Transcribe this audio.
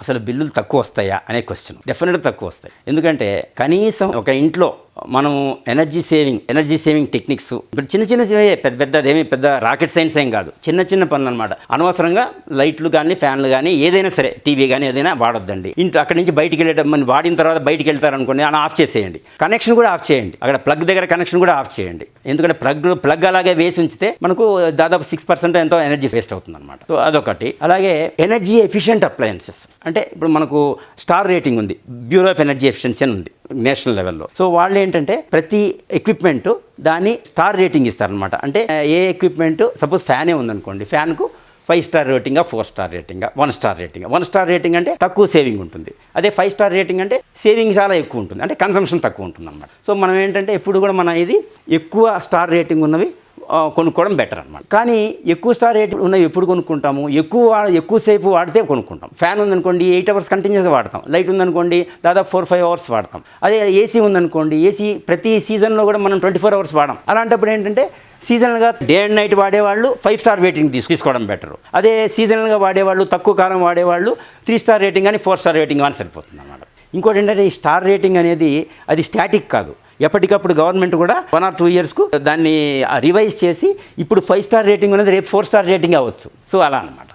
అసలు బిల్లులు తక్కువ వస్తాయా అనే క్వశ్చన్ డెఫినెట్గా తక్కువ వస్తాయి. ఎందుకంటే కనీసం ఒక ఇంట్లో మనం energy saving energy saving techniques ఇప్పుడు చిన్న చిన్న పెద్ద పెద్ద అదేమి పెద్ద రాకెట్ సైన్స్ ఏం కాదు. చిన్న చిన్న పనులు అనమాట అనవసరంగా లైట్లు కానీ ఫ్యాన్లు కానీ ఏదైనా సరే టీవీ కానీ ఏదైనా వాడొద్దండి. ఇంట్లో అక్కడి నుంచి బయటికి వెళ్ళేటప్పుడు వాడిన తర్వాత బయటికి వెళ్తారనుకోండి అని ఆఫ్ చేసేయండి. కనెక్షన్ కూడా ఆఫ్ చేయండి. అక్కడ ప్లగ్ దగ్గర కనెక్షన్ కూడా ఆఫ్ చేయండి. ఎందుకంటే ప్లగ్ ప్లగ్ అలాగే వేసి ఉంచితే మనకు దాదాపు సిక్స్ పర్సెంట్ ఎంతో ఎనర్జీ వేస్ట్ అవుతుంది అనమాట సో అదొకటి. అలాగే ఎనర్జీ ఎఫిషియెంట్ అప్లయన్సెస్ అంటే ఇప్పుడు మనకు స్టార్ రేటింగ్ ఉంది. బ్యూరో ఆఫ్ ఎనర్జీ ఎఫిషియన్సీ అని ఉంది. నేషనల్ లెవెల్లో. సో వాళ్ళు ఏంటంటే ప్రతి ఎక్విప్మెంట్ దాన్ని స్టార్ రేటింగ్ ఇస్తారనమాట అంటే ఏ ఎక్విప్మెంట్ సపోజ్ ఫ్యానే ఉందనుకోండి ఫ్యాన్కు ఫైవ్ స్టార్ రేటింగా four star రేటింగా one star rating. One star rating అంటే తక్కువ సేవింగ్ ఉంటుంది. అదే ఫైవ్ స్టార్ రేటింగ్ అంటే సేవింగ్ చాలా ఎక్కువ ఉంటుంది. అంటే కన్సంప్షన్ తక్కువ ఉంటుంది అనమాట సో మనం ఏంటంటే ఎప్పుడు కూడా మన ఇది ఎక్కువ స్టార్ రేటింగ్ ఉన్నవి కొనుక్కోవడం బెటర్ అనమాట కానీ ఎక్కువ స్టార్ రేట్ ఉన్నవి ఎప్పుడు కొనుక్కుంటాము? ఎక్కువ ఎక్కువసేపు వాడితే కొనుక్కుంటాం. ఫ్యాన్ ఉందనుకోండి ఎయిట్ అవర్స్ కంటిన్యూస్గా వాడతాం. లైట్ ఉందనుకోండి దాదాపు ఫోర్ ఫైవ్ అవర్స్ వాడతాం. అదే ఏసీ ఉందనుకోండి ఏసీ ప్రతి సీజన్లో కూడా మనం ట్వంటీ ఫోర్ అవర్స్ వాడాం అలాంటప్పుడు ఏంటంటే సీజనల్గా డే అండ్ నైట్ వాడేవాళ్ళు ఫైవ్ స్టార్ రేటింగ్ తీసు తీసుకోవడం బెటర్ అదే సీజనల్గా వాడేవాళ్ళు తక్కువ కాలం వాడేవాళ్ళు త్రీ స్టార్ రేటింగ్ కానీ ఫోర్ స్టార్ రేటింగ్ కానీ సరిపోతుంది అన్నమాట ఇంకోటి ఏంటంటే ఈ స్టార్ రేటింగ్ అనేది అది స్టాటిక్ కాదు. ఎప్పటికప్పుడు గవర్నమెంట్ కూడా వన్ ఆర్ టూ ఇయర్స్కు దాన్ని రివైజ్ చేసి ఇప్పుడు ఫైవ్ స్టార్ రేటింగ్ అనేది రేపు ఫోర్ స్టార్ రేటింగ్ అవ్వచ్చు. సో అలా అనమాట